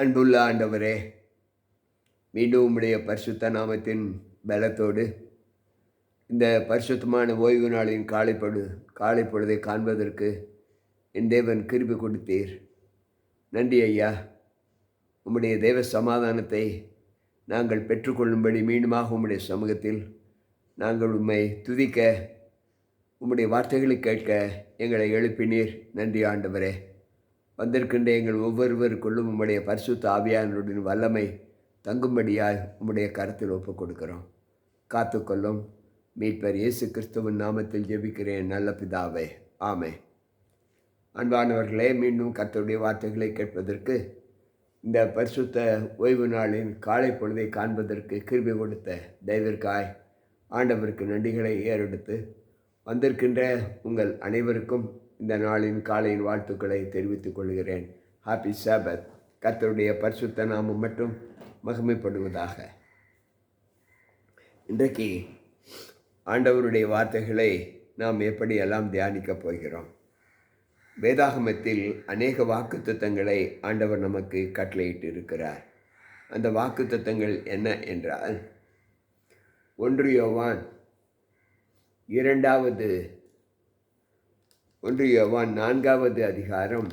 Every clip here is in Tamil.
அன்புள்ள ஆண்டவரே மீண்டும் உம்முடைய பரிசுத்த நாமத்தின் பலத்தோடு இந்த பரிசுத்தமான ஓய்வு நாளின் காலைப்படு காலை பொழுதை காண்பதற்கு என் தேவன் கிருபி கொடுத்தீர். நன்றி ஐயா. உம்முடைய தேவ சமாதானத்தை நாங்கள் பெற்றுக்கொள்ளும்படி மீண்டுமாக உம்முடைய சமூகத்தில் நாங்கள் உம்மை துதிக்க உம்முடைய வார்த்தைகளை கேட்க எங்களை எழுப்பினீர். நன்றி ஆண்டவரே. வந்திருக்கின்ற எங்கள் ஒவ்வொருவருக்குள்ளும் உம்முடைய பரிசுத்த ஆவியானுடன் வல்லமை தங்கும்படியாய் உம்முடைய கருத்தில் ஒப்புக் கொடுக்கிறோம் காத்துக்கொள்ளும் மீட்பர் இயேசு கிறிஸ்துவின் நாமத்தில் ஜெபிக்கிறேன் நல்ல பிதாவே. ஆமே அன்பானவர்களே மீண்டும் கத்தருடைய வார்த்தைகளை கேட்பதற்கு இந்த பரிசுத்த ஓய்வு நாளின் காலை பொழுதை காண்பதற்கு கிருபி கொடுத்த தெய்விற்காய் ஆண்டவருக்கு நன்றிகளை ஏறெடுத்து வந்திருக்கின்ற உங்கள் அனைவருக்கும் இந்த நாளின் காலையின் வாழ்த்துக்களை தெரிவித்துக் கொள்கிறேன். ஹாப்பி சாபத் கர்த்தருடைய பரிசுத்த நாமம் மட்டும் மகிமைப்படுவதாக. இன்றைக்கு ஆண்டவருடைய வார்த்தைகளை நாம் எப்படியெல்லாம் தியானிக்கப் போகிறோம்? வேதாகமத்தில் அநேக வாக்குத்தத்தங்களை ஆண்டவர் நமக்கு கட்டளையிட்டு இருக்கிறார் அந்த வாக்குத்தத்தங்கள் என்ன என்றால் ஒன்று யோவான் இரண்டாவது ஒன்று யோவான் நான்காவது அதிகாரம்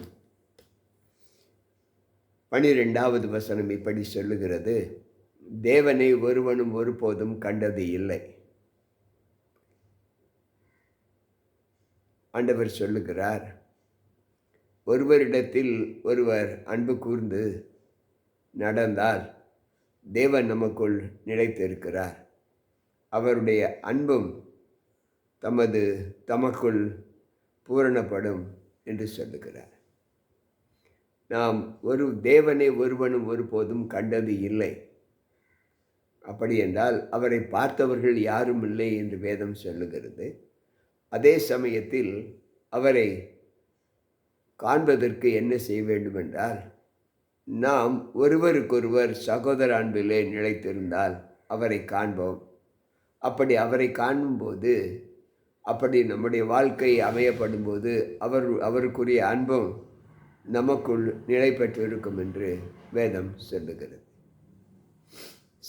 பனிரெண்டாவது வசனம் இப்படி சொல்லுகிறது. தேவனை ஒருவனும் ஒருபோதும் கண்டது இல்லை. ஆண்டவர் சொல்லுகிறார் ஒருவரிடத்தில் ஒருவர் அன்பு கூர்ந்து நடந்தால் தேவன் நமக்குள் நிலைத்திருக்கிறார். அவருடைய அன்பும் தமது தமக்குள் பூரணப்படும் என்று சொல்லுகிறார். நாம் ஒரு தேவனை ஒருவனும் ஒருபோதும் கண்டது இல்லை. அப்படி என்றால் அவரை பார்த்தவர்கள் யாரும் இல்லை என்று வேதம் சொல்லுகிறது. அதே சமயத்தில் அவரை காண்பதற்கு என்ன செய்ய வேண்டும் என்றால் நாம் ஒருவருக்கொருவர் சகோதர அன்பிலே நிலைத்திருந்தால் அவரை காண்போம். அப்படி அவரை காணும்போது அப்படி நம்முடைய வாழ்க்கை அமையப்படும்போது அவர் அவருக்குரிய அன்பும் நமக்குள் நிலை பெற்றிருக்கும் என்று வேதம் சொல்லுகிறது.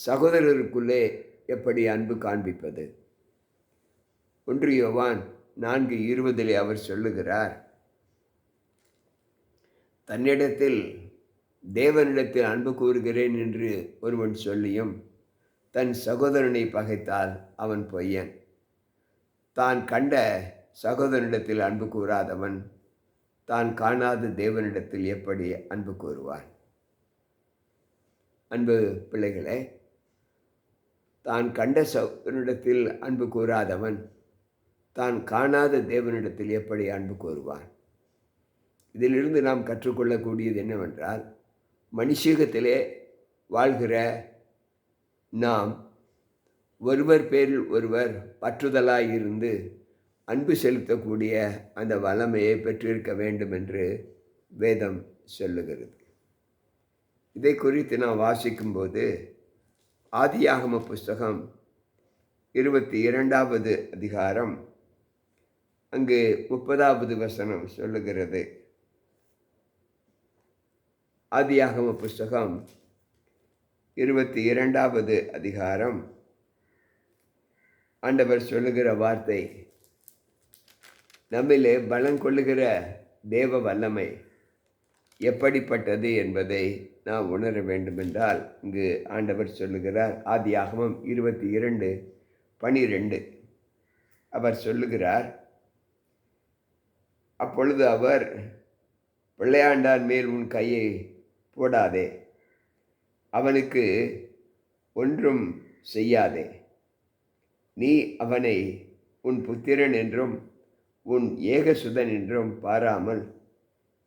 சகோதரருக்குள்ளே எப்படி அன்பு காண்பிப்பது? ஒன்று யோவான் நான்கு இருபதிலே அவர் சொல்லுகிறார் தன்னிடத்தில் தேவனிடத்தில் அன்பு கூறுகிறேன் என்று ஒருவன் சொல்லியும் தன் சகோதரனை பகைத்தால் அவன் பொய்யன். தான் கண்ட சகோதரனிடத்தில் அன்பு கூறாதவன் தான் காணாத தேவனிடத்தில் எப்படி அன்பு கூறுவான்? அன்பு பிள்ளைகளே தான் கண்ட சகோதரனிடத்தில் அன்பு கூறாதவன் தான் காணாத தேவனிடத்தில் எப்படி அன்பு கூறுவான்? இதிலிருந்து நாம் கற்றுக்கொள்ளக்கூடியது என்னவென்றால் மனுஷகத்திலே வாழ்கிற நாம் ஒருவர் பேரில் ஒருவர் பற்றுதலாயிருந்து அன்பு செலுத்தக்கூடிய அந்த வளமையை பெற்றிருக்க வேண்டும் என்று வேதம் சொல்லுகிறது. இதை குறித்து நான் வாசிக்கும்போது ஆதியாகம புஸ்தகம் இருபத்தி இரண்டாவது அதிகாரம் அங்கு முப்பதாவது வசனம் சொல்லுகிறது. ஆதியாகம புஸ்தகம் இருபத்தி இரண்டாவது அதிகாரம் ஆண்டவர் சொல்லுகிற வார்த்தை நம்மிலே பலம் கொள்ளுகிற தேவ வல்லமை எப்படிப்பட்டது என்பதை நாம் உணர வேண்டுமென்றால் இங்கு ஆண்டவர் சொல்லுகிறார். ஆதியாகமம் இருபத்தி இரண்டு பனிரெண்டு. அவர் சொல்லுகிறார் அப்பொழுது அவர் பிள்ளையாண்டான் மேல் உன் கையை போடாதே அவனுக்கு ஒன்றும் செய்யாதே. நீ அவனை உன் புத்திரன் என்றும் உன் ஏகசுதன் என்றும் பாராமல்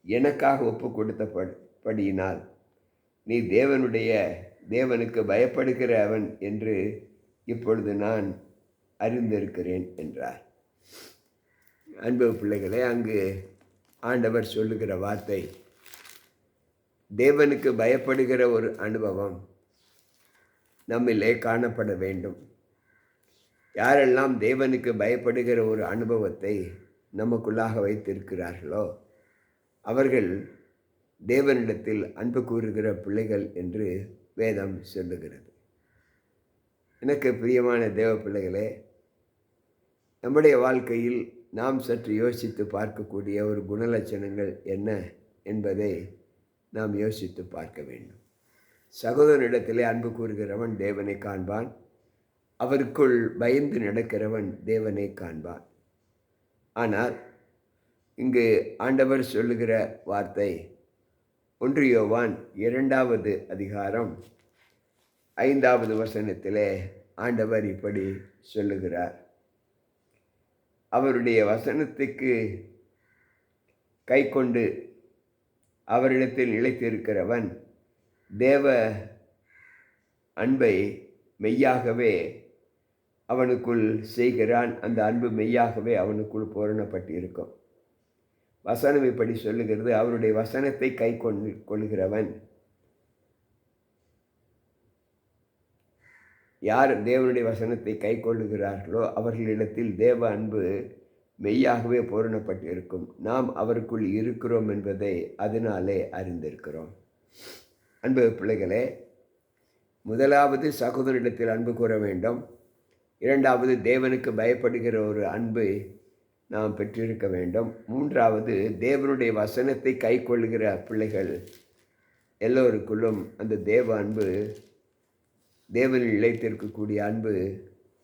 எனக்காக ஒப்பு கொடுத்தபடியினால் நீ தேவனுடைய தேவனுக்கு பயப்படுகிற அவன் என்று இப்பொழுது நான் அறிந்திருக்கிறேன் என்றார். அன்பு பிள்ளைகளே அங்கு ஆண்டவர் சொல்லுகிற வார்த்தை தேவனுக்கு பயப்படுகிற ஒரு அனுபவம் நம்மிலே காணப்பட வேண்டும். யாரெல்லாம் தேவனுக்கு பயப்படுகிற ஒரு அனுபவத்தை நமக்குள்ளாக வைத்திருக்கிறார்களோ அவர்கள் தேவனிடத்தில் அன்பு கூறுகிற பிள்ளைகள் என்று வேதம் சொல்லுகிறது. எனக்கு பிரியமான தேவ பிள்ளைகளே நம்முடைய வாழ்க்கையில் நாம் சற்று யோசித்து பார்க்கக்கூடிய ஒரு குணலட்சணங்கள் என்ன என்பதை நாம் யோசித்து பார்க்க வேண்டும். சகோதரனிடத்திலே அன்பு கூறுகிறவன் தேவனை காண்பான். அவருக்குள் பயந்து நடக்கிறவன் தேவனை காண்பான். ஆனால் இங்கு ஆண்டவர் சொல்லுகிற வார்த்தை ஒன்று யோவான் இரண்டாவது அதிகாரம் ஐந்தாவது வசனத்திலே ஆண்டவர் இப்படி சொல்லுகிறார். அவருடைய வசனத்துக்கு கை கொண்டு அவரிடத்தில் நிலைத்திருக்கிறவன் தேவ அன்பை மெய்யாகவே அவனுக்குள் செய்கிறான். அந்த அன்பு மெய்யாகவே அவனுக்குள் பூரணப்பட்டு இருக்கும் வசனம் இப்படி சொல்லுகிறது. அவருடைய வசனத்தை கை கொண்டு கொள்கிறவன். யார் தேவனுடைய வசனத்தை கை கொள்ளுகிறார்களோ அவர்களிடத்தில் தேவ அன்பு மெய்யாகவே பூரணப்பட்டு இருக்கும் நாம் அவருக்குள் இருக்கிறோம் என்பதை அதனாலே அறிந்திருக்கிறோம். அன்பு பிள்ளைகளே முதலாவது சகோதரிடத்தில் அன்பு கூற வேண்டும். இரண்டாவது தேவனுக்கு பயப்படுகிற ஒரு அன்பு நாம் பெற்றிருக்க வேண்டும். மூன்றாவது தேவனுடைய வசனத்தை கை கொள்ளுகிற பிள்ளைகள் எல்லோருக்குள்ளும் அந்த தேவ அன்பு தேவனில் நிலைத்திருக்கக்கூடிய அன்பு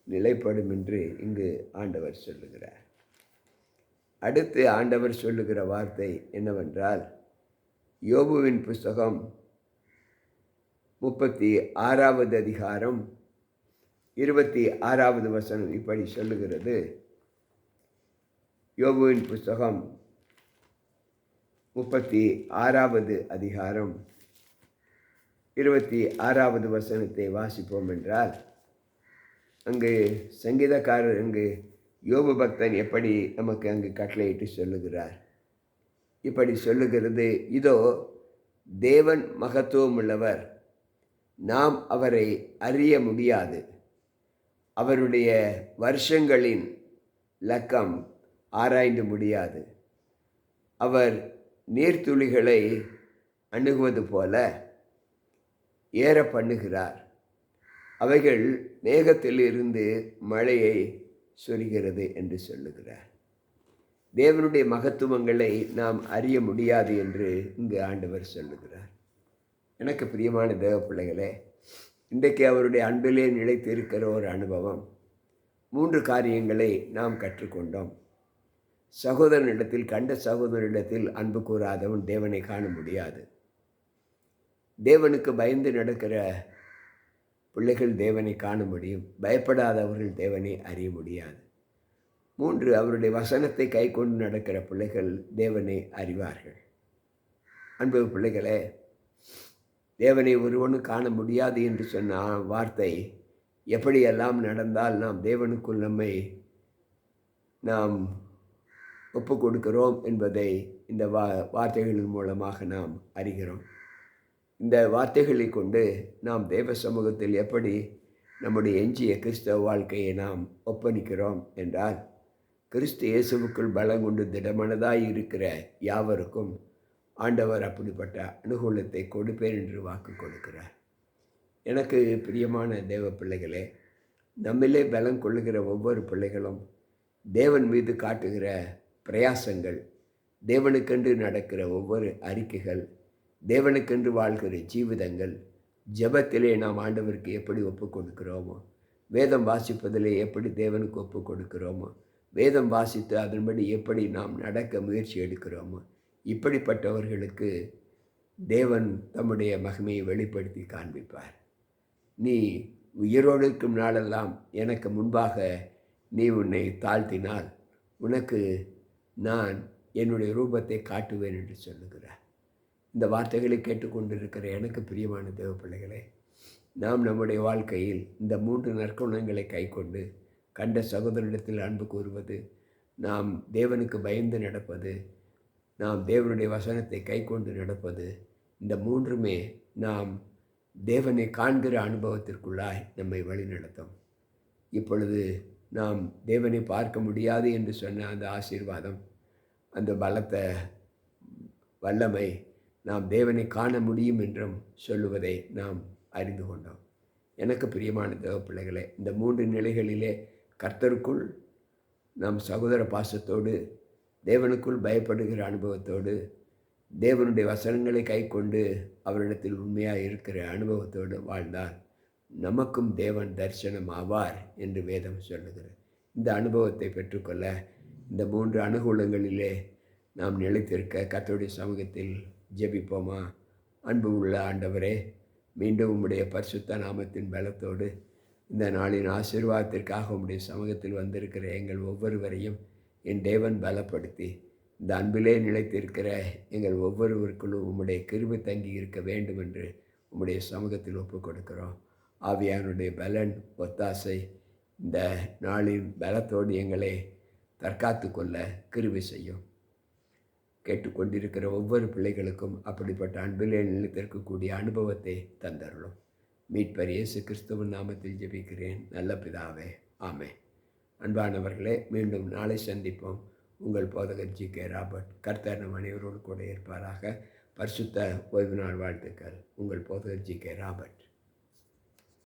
நிலைப்படும் என்று இங்கு ஆண்டவர் சொல்லுகிறார். அடுத்து ஆண்டவர் சொல்லுகிற வார்த்தை என்னவென்றால் யோபுவின் புஸ்தகம் முப்பத்தி ஆறாவது அதிகாரம் இருபத்தி ஆறாவது வசனம் இப்படி சொல்லுகிறது. யோபுவின் புஸ்தகம் முப்பத்தி ஆறாவது அதிகாரம். இருபத்தி ஆறாவது வசனத்தை வாசிப்போம் என்றால் அங்கு சங்கீதக்காரர் அங்கு யோபு பக்தன் எப்படி நமக்கு அங்கு கட்டளையிட்டு சொல்லுகிறார்? இப்படி சொல்லுகிறது இதோ தேவன் மகத்துவம் உள்ளவர் நாம் அவரை அறிய முடியாது. அவருடைய வருஷங்களின் லக்கம் ஆராய்ந்து முடியாது. அவர் நீர்த்துளிகளை அணுகுவது போல ஏற பண்ணுகிறார். அவைகள் மேகத்திலிருந்து மழையை சொரிகிறது என்று சொல்லுகிறார். தேவனுடைய மகத்துவங்களை நாம் அறிய முடியாது என்று இங்கு ஆண்டவர் சொல்லுகிறார். எனக்கு பிரியமான தேவ பிள்ளைகளே இன்றைக்கு அவருடைய அன்பிலே நிலைத்து இருக்கிற ஒரு அனுபவம். மூன்று காரியங்களை நாம் கற்றுக்கொண்டோம். சகோதரனிடத்தில் கண்ட சகோதரனிடத்தில் அன்பு கூறாதவன் தேவனை காண முடியாது. தேவனுக்கு பயந்து நடக்கிற பிள்ளைகள் தேவனை காண முடியும். பயப்படாதவர்கள் தேவனை அறிய முடியாது. மூன்று அவருடைய வசனத்தை கை கொண்டு நடக்கிற பிள்ளைகள் தேவனை அறிவார்கள். அன்பு பிள்ளைகளே தேவனை ஒருவனும் காண முடியாது என்று சொன்ன வார்த்தை எப்படியெல்லாம் நடந்தால் நாம் தேவனுக்குள் நம்மை நாம் ஒப்பு கொடுக்கிறோம் என்பதை இந்த வா வார்த்தைகளின் மூலமாக நாம் அறிகிறோம். இந்த வார்த்தைகளை கொண்டு நாம் தேவ சமூகத்தில் எப்படி நம்முடைய எஞ்சிய கிறிஸ்தவ வாழ்க்கையை நாம் ஒப்பணிக்கிறோம் என்றால் கிறிஸ்து இயேசுவுக்குள் பலம் கொண்டு திடமனதாய் இருக்கிற யாவருக்கும் ஆண்டவர் அப்படிப்பட்ட அனுகூலத்தை கொடுப்பேன் என்று வாக்கு கொடுக்கிறார். எனக்கு பிரியமான தேவ பிள்ளைகளே நம்மிலே பலம் கொள்ளுகிற ஒவ்வொரு பிள்ளைகளும் தேவன் மீது காட்டுகிற பிரயாசங்கள் தேவனுக்கென்று நடக்கிற ஒவ்வொரு அறிக்கைகள் தேவனுக்கென்று வாழ்கிற ஜீவிதங்கள் ஜபத்திலே நாம் ஆண்டவருக்கு எப்படி ஒப்பு கொடுக்கிறோமோ வேதம் வாசிப்பதிலே எப்படி தேவனுக்கு ஒப்பு கொடுக்கிறோமோ வேதம் வாசித்து அதன்படி எப்படி நாம் நடக்க முயற்சி எடுக்கிறோமோ இப்படிப்பட்டவர்களுக்கு தேவன் தம்முடைய மகிமையை வெளிப்படுத்தி காண்பிப்பார். நீ உயிரோடு இருக்கும் நாளெல்லாம் எனக்கு முன்பாக நீ உன்னை தாழ்த்தினால் உனக்கு நான் என்னுடைய ரூபத்தை காட்டுவேன் என்று சொல்லுகிறார். இந்த வார்த்தைகளை கேட்டுக்கொண்டிருக்கிற எனக்கு பிரியமான தேவ பிள்ளைகளே நாம் நம்முடைய வாழ்க்கையில் இந்த மூன்று நற்குணங்களை கைக்கொண்டு கண்ட சகோதரிடத்தில் அன்பு கூறுவது நாம் தேவனுக்கு பயந்து நடப்பது நாம் தேவனுடைய வசனத்தை கைக்கொண்டு நடப்பது இந்த மூன்றுமே நாம் தேவனை காண்கிற அனுபவத்திற்குள்ளாய் நம்மை வழிநடத்தும். இப்பொழுது நாம் தேவனை பார்க்க முடியாது என்று சொன்ன அந்த ஆசீர்வாதம் அந்த பலத்த வல்லமை நாம் தேவனை காண முடியும் என்றும் சொல்லுவதை நாம் அறிந்து கொண்டோம். எனக்கு பிரியமான தேவ பிள்ளைகளே இந்த மூன்று நிலைகளிலே கர்த்தருக்குள் நம் சகோதர பாசத்தோடு தேவனுக்குள் பயப்படுகிற அனுபவத்தோடு தேவனுடைய வசனங்களை கை கொண்டு அவரிடத்தில் உண்மையாக இருக்கிற அனுபவத்தோடு வாழ்ந்தால் நமக்கும் தேவன் தரிசனம் ஆவார் என்று வேதம் சொல்லுகிறது. இந்த அனுபவத்தை பெற்றுக்கொள்ள இந்த மூன்று அனுகூலங்களிலே நாம் நிலைத்திருக்க கத்தோடைய சமூகத்தில் ஜெபிப்போமா? அன்பு உள்ள ஆண்டவரே மீண்டும் உம்முடைய பரிசுத்த நாமத்தின் பலத்தோடு இந்த நாளின் ஆசீர்வாதத்திற்காக உம்முடைய சமூகத்தில் வந்திருக்கிற எங்கள் ஒவ்வொருவரையும் என் தேவன் பலப்படுத்தி இந்த அன்பிலே நிலைத்திருக்கிற எங்கள் ஒவ்வொருவருக்குள்ளும் உம்முடைய கிருபி தங்கி இருக்க வேண்டும் என்று உம்முடைய சமூகத்தில் ஒப்புக் கொடுக்கிறோம் ஆவியானுடைய பலன் ஒத்தாசை இந்த நாளின் பலத்தோடு எங்களை தற்காத்து கொள்ள கிருபை செய்யும். கேட்டுக்கொண்டிருக்கிற ஒவ்வொரு பிள்ளைகளுக்கும் அப்படிப்பட்ட அன்பிலே நிலைத்திருக்கக்கூடிய அனுபவத்தை தந்தருளும். மீட்பர் இயேசு கிறிஸ்துவன் நாமத்தில் ஜெபிக்கிறேன். நல்ல பிதாவே. ஆமே அன்பானவர்களே மீண்டும் நாளை சந்திப்போம். உங்கள் போதகர் ஜி. கே. ராபர்ட். கர்த்தர் நம் அனைவரோடு கூட இருப்பாராக. பரிசுத்த ஓய்வு நாள் வாழ்த்துக்கள். உங்கள் போதகர் ஜி. கே. ராபர்ட்.